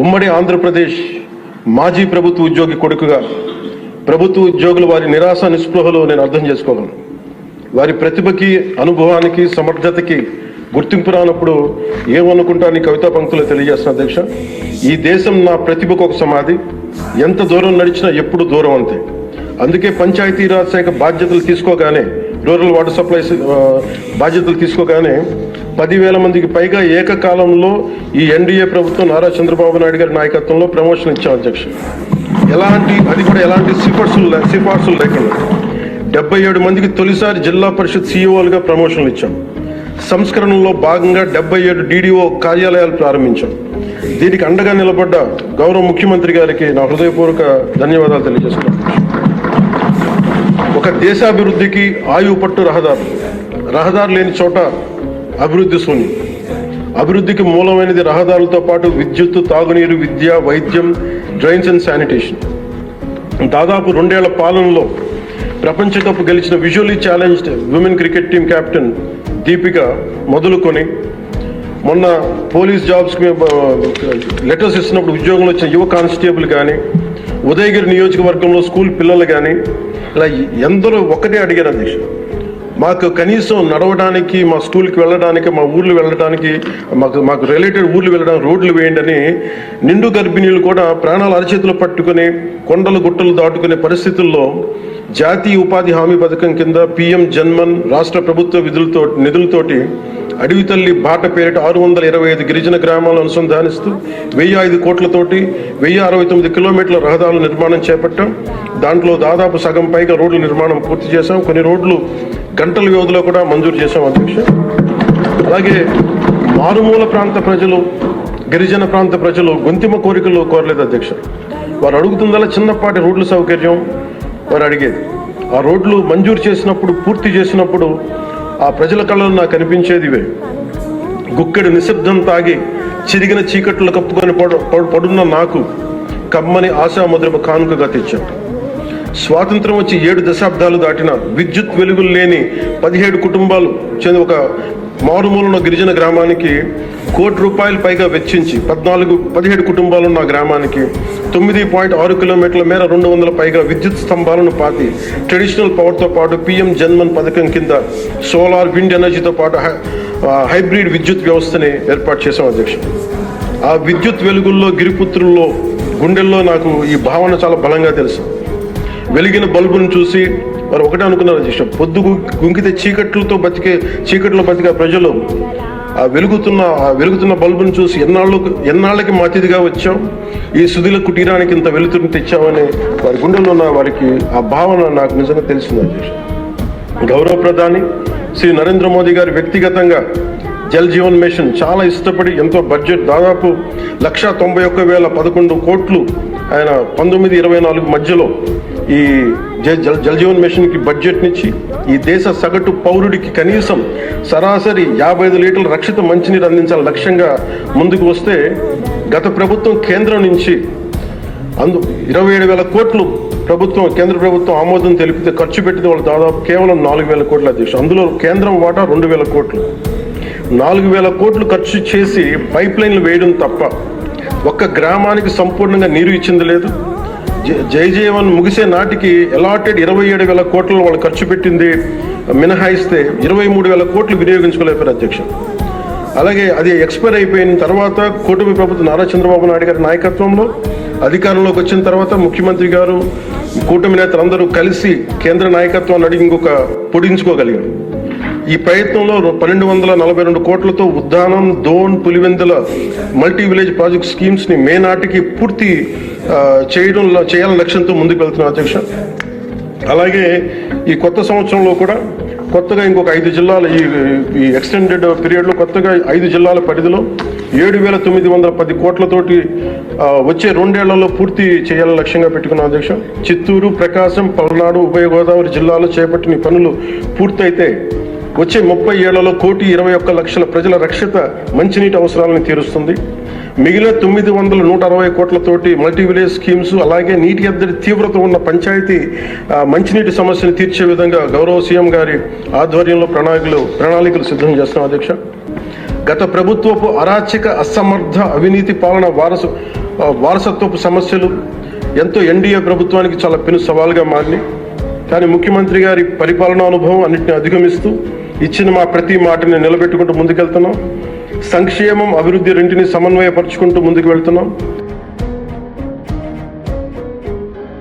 ఉమ్మడి ఆంధ్రప్రదేశ్ మాజీ ప్రభుత్వ ఉద్యోగి కొడుకుగా ప్రభుత్వ ఉద్యోగులు వారి నిరాశ నిస్పృహలో నేను అర్థం చేసుకోగలను. వారి ప్రతిభకి అనుభవానికి సమర్థతకి గుర్తింపు రానప్పుడు ఏమనుకుంటా నీ కవితా పంక్తులు తెలియజేస్తున్న అధ్యక్ష. ఈ దేశం నా ప్రతిభకు ఒక సమాధి. ఎంత దూరం నడిచినా ఎప్పుడు దూరం అంతే. అందుకే పంచాయతీరాజ్ శాఖ బాధ్యతలు తీసుకోగానే రూరల్ వాటర్ సప్లైస్ బాధ్యతలు తీసుకోగానే పదివేల మందికి పైగా ఏకకాలంలో ఈ ఎన్డీఏ ప్రభుత్వం నారా చంద్రబాబు నాయుడు గారి నాయకత్వంలో ప్రమోషన్ ఇచ్చాం అధ్యక్ష ఎలాంటి అది కూడా ఎలాంటి సిఫార్సులు సిఫార్సులు లేకుండా డెబ్బై ఏడు మందికి తొలిసారి జిల్లా పరిషత్ సీఈఓలుగా ప్రమోషన్లు ఇచ్చాం. సంస్కరణలో భాగంగా డెబ్బై ఏడు డీడీఓ కార్యాలయాలు ప్రారంభించాం. దీనికి అండగా నిలబడ్డ గౌరవ ముఖ్యమంత్రి గారికి నా హృదయపూర్వక ధన్యవాదాలు తెలియజేస్తున్నాను ఒక దేశాభివృద్ధికి ఆయువు పట్టు రహదారు రహదారు లేని చోట అభివృద్ధి శూన్యం. అభివృద్ధికి మూలమైనది రహదారులతో పాటు విద్యుత్ తాగునీరు విద్య వైద్యం డ్రైన్స్ అండ్ శానిటేషన్. దాదాపు రెండేళ్ళ పాలనలో ప్రపంచ కప్ గెలిచిన visually challenged women cricket team captain Deepika మొదలుకొని మొన్న పోలీస్ జాబ్స్కి లెటర్స్ ఇస్తున్నప్పుడు ఉద్యోగంలో వచ్చిన యువ కానిస్టేబుల్ కానీ ఉదయగిరి నియోజకవర్గంలో స్కూల్ పిల్లలు కానీ ఇలా ఎందరో ఒకటే అడిగారు అధ్యక్షుడు. మాకు కనీసం నడవడానికి మా స్కూల్కి వెళ్ళడానికి మా ఊర్లు వెళ్ళడానికి మాకు మాకు రిలేటెడ్ ఊర్లు వెళ్ళడానికి రోడ్లు వేయండి అని నిండు గర్భిణీలు కూడా ప్రాణాలు అరచేతులు పట్టుకుని కొండలు గుట్టలు దాటుకునే పరిస్థితుల్లో జాతీయ ఉపాధి హామీ పథకం కింద పిఎం జన్మన్ రాష్ట్ర ప్రభుత్వ విధులతో నిధులతోటి అడవి తల్లి బాట పేరిట ఆరు వందల ఇరవై ఐదు గిరిజన గ్రామాలను అనుసంధానిస్తూ వెయ్యి ఐదు కోట్లతోటి వెయ్యి అరవై తొమ్మిది కిలోమీటర్ల రహదారుల నిర్మాణం చేపట్టాం. దాంట్లో దాదాపు సగం పైగా రోడ్ల నిర్మాణం పూర్తి చేశాం. కొన్ని రోడ్లు గంటల వ్యవధిలో కూడా మంజూరు చేశాం అధ్యక్ష. అలాగే మారుమూల ప్రాంత ప్రజలు గిరిజన ప్రాంత ప్రజలు గొంతిమ కోరికలు కోరలేదు అధ్యక్ష. వారు అడుగుతుందల్లా చిన్నపాటి రోడ్ల సౌకర్యం? వారు అడిగేది. ఆ రోడ్లు మంజూరు చేసినప్పుడు పూర్తి చేసినప్పుడు ఆ ప్రజల కళ్ళలో నాకు కనిపించేది ఇవే గుక్కెడు నిశ్శబ్దం తాగి చిరిగిన చీకట్లు కప్పుకొని పడు పడున్న నాకు కమ్మని ఆశామధురమ కానుకగా తెచ్చాడు. స్వాతంత్రం వచ్చి ఏడు దశాబ్దాలు దాటిన విద్యుత్ వెలుగులు లేని పదిహేడు కుటుంబాలు చెంది ఒక మారుమూలన గిరిజన గ్రామానికి కోటి రూపాయలు పైగా వెచ్చించి పద్నాలుగు పదిహేడు కుటుంబాలు ఉన్న గ్రామానికి తొమ్మిది పాయింట్ ఆరు కిలోమీటర్ల మేర రెండు వందల పైగా విద్యుత్ స్తంభాలను పాతి ట్రెడిషనల్ పవర్తో పాటు పిఎం జన్మన్ పథకం కింద సోలార్ విండ్ ఎనర్జీతో పాటు హైబ్రిడ్ విద్యుత్ వ్యవస్థని ఏర్పాటు చేశాం అధ్యక్ష. ఆ విద్యుత్ వెలుగుల్లో గిరిపుత్రుల్లో గుండెల్లో నాకు ఈ భావన చాలా బలంగా తెలుసు. వెలిగిన బల్బును చూసి వారు ఒకటే అనుకున్నారు అధ్యక్ష పొద్దు గుంకితే చీకట్లతో బతికే చీకట్లో బతికే ప్రజలు ఆ వెలుగుతున్న ఆ వెలుగుతున్న బల్బును చూసి ఎన్నాళ్ళు ఎన్నాళ్ళకి మా అతిథిగా వచ్చాం? ఈ సుధీల కుటీరానికి ఇంత వెలుతురు తెచ్చామని వారి గుండెలో ఉన్న వారికి ఆ భావన నాకు నిజంగా తెలిసింది గౌరవ ప్రధాని శ్రీ నరేంద్ర మోదీ గారు వ్యక్తిగతంగా జల్ జీవన్ మిషన్ చాలా ఇష్టపడి ఎంతో బడ్జెట్ దాదాపు లక్ష తొంభై ఒక్క వేల పదకొండు కోట్లు ఆయన పంతొమ్మిది ఇరవై నాలుగు మధ్యలో ఈ జల్ జల్ జీవన్ మిషన్కి బడ్జెట్నిచ్చి ఈ దేశ సగటు పౌరుడికి కనీసం సరాసరి యాభై ఐదు లీటర్ల రక్షిత మంచినీరు అందించాలని లక్ష్యంగా ముందుకు వస్తే గత ప్రభుత్వం కేంద్రం నుంచి అందు ఇరవై ఏడు వేల కోట్లు ప్రభుత్వం కేంద్ర ప్రభుత్వం ఆమోదం తెలిపితే ఖర్చు పెట్టింది వాళ్ళు దాదాపు కేవలం నాలుగు వేల కోట్ల అధ్యక్షుడు. అందులో కేంద్రం వాటా రెండు వేల కోట్లు. నాలుగు వేల కోట్లు ఖర్చు చేసి పైప్ లైన్లు వేయడం తప్ప ఒక్క గ్రామానికి సంపూర్ణంగా నీరు ఇచ్చింది లేదు. జ- జై జీవన్ ముగిసే నాటికి అలాటెడ్ ఇరవై ఏడు వేల కోట్లు వాళ్ళు ఖర్చు పెట్టింది మినహాయిస్తే ఇరవై మూడు వేల కోట్లు వినియోగించుకోలేకపోయారు అధ్యక్ష అలాగే అది ఎక్స్పైర్ అయిపోయిన తర్వాత కూటమి ప్రభుత్వం నారా చంద్రబాబు నాయుడు గారి నాయకత్వంలో అధికారంలోకి వచ్చిన తర్వాత ముఖ్యమంత్రి గారు కూటమి నేతలందరూ కలిసి కేంద్ర నాయకత్వాన్ని అడిగి ఇంకొక పొడించుకోగలిగారు. ఈ ప్రయత్నంలో పన్నెండు వందల నలభై రెండు కోట్లతో Uddanam Dhone Pulivendula multi village project స్కీమ్స్ని May నాటికి పూర్తి చేయడం చేయాలని లక్ష్యంతో ముందుకు వెళ్తున్నాం అధ్యక్ష. అలాగే ఈ కొత్త సంవత్సరంలో కూడా కొత్తగా ఇంకొక ఐదు జిల్లాల ఈ ఎక్స్టెండెడ్ పీరియడ్లో కొత్తగా ఐదు జిల్లాల పరిధిలో ఏడు వేల తొమ్మిది వందల పది కోట్లతోటి వచ్చే రెండేళ్ళలో పూర్తి చేయాలని లక్ష్యంగా పెట్టుకున్నాం అధ్యక్ష. చిత్తూరు ప్రకాశం పల్నాడు ఉభయ గోదావరి జిల్లాలో చేపట్టిన పనులు పూర్తయితే వచ్చే ముప్పై ఏళ్ళలో కోటి ఇరవై ఒక్క లక్షల ప్రజల రక్షిత మంచినీటి అవసరాలను తీరుస్తుంది. మిగిలిన తొమ్మిది వందల నూట అరవై కోట్లతోటి మల్టీ విలేజ్ స్కీమ్స్ అలాగే నీటి ఎద్దడి తీవ్రత ఉన్న పంచాయతీ మంచినీటి సమస్యను తీర్చే విధంగా గౌరవ సీఎం గారి ఆధ్వర్యంలో ప్రణాళికలు ప్రణాళికలు సిద్ధం చేస్తున్నాం అధ్యక్ష. గత ప్రభుత్వపు అరాచక అసమర్థ అవినీతి పాలన వారసు వారసత్వపు సమస్యలు ఎంతో ఎన్డీఏ ప్రభుత్వానికి చాలా పెను సవాలుగా మారినాయి. కానీ ముఖ్యమంత్రి గారి పరిపాలనా అనుభవం అన్నింటిని అధిగమిస్తూ ఇచ్చిన మా ప్రతి మాటని నిలబెట్టుకుంటూ ముందుకెళ్తున్నాం. సంక్షేమం అభివృద్ధి రెంటిని సమన్వయపరుచుకుంటూ ముందుకు వెళ్తున్నాం.